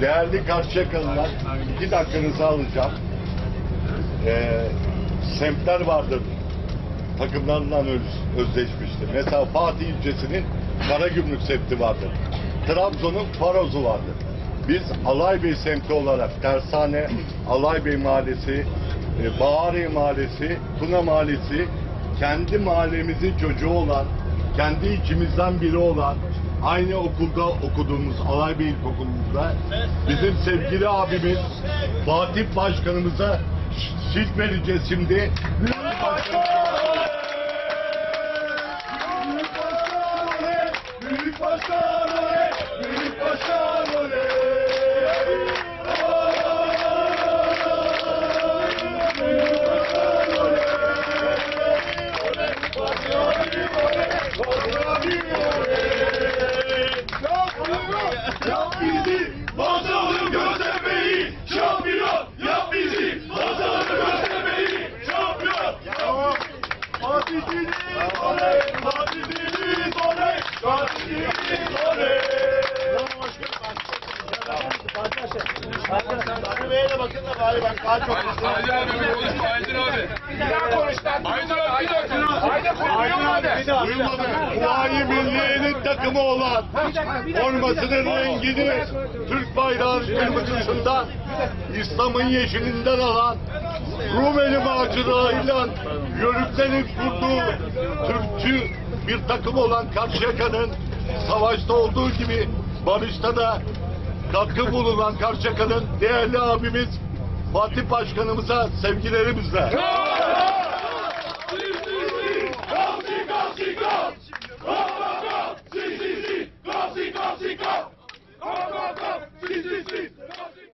Değerli Karşıyakalılar, iki dakikanızı alacağım. Ee, semtler vardır. Takımlarından öz, özleşmiştir. Mesela Fatih ilçesinin Karagümrük semti vardır. Trabzon'un Faroz'u vardır. Biz Alaybey semti olarak Tersane, Alaybey Mahallesi, e, Bahariye Mahallesi, Tuna Mahallesi, kendi mahallemizin çocuğu olan, kendi içimizden biri olan, aynı okulda okuduğumuz Alaybey İlkokulu'nda bizim sevgili abimiz Fatih Başkanımıza şilt vereceğiz şimdi. Büyük Başkan! Büyük Başkan oley! Büyük Başkan oley! Büyük Başkan oley! Yap Fatih Bey'e de bakın da bari ben daha çok Aydın abi bir konuşma Aydın abi. Bir daha konuş lan. Aydın abi bir dakika. Aydın konuşuyor mu Duymadı. Kuvayi Milliye'nin takımı olan formasının rengini Türk bayrağının kırmızısından İslam'ın yeşilinden alan Rumeli maceraıyla Yörüklerin kurduğu Türkçü bir takım olan Karşıyaka'nın savaşta olduğu gibi barışta da katkı bulunan Karşıyaka'nın değerli abimiz Fatih Başkanımıza sevgilerimizle.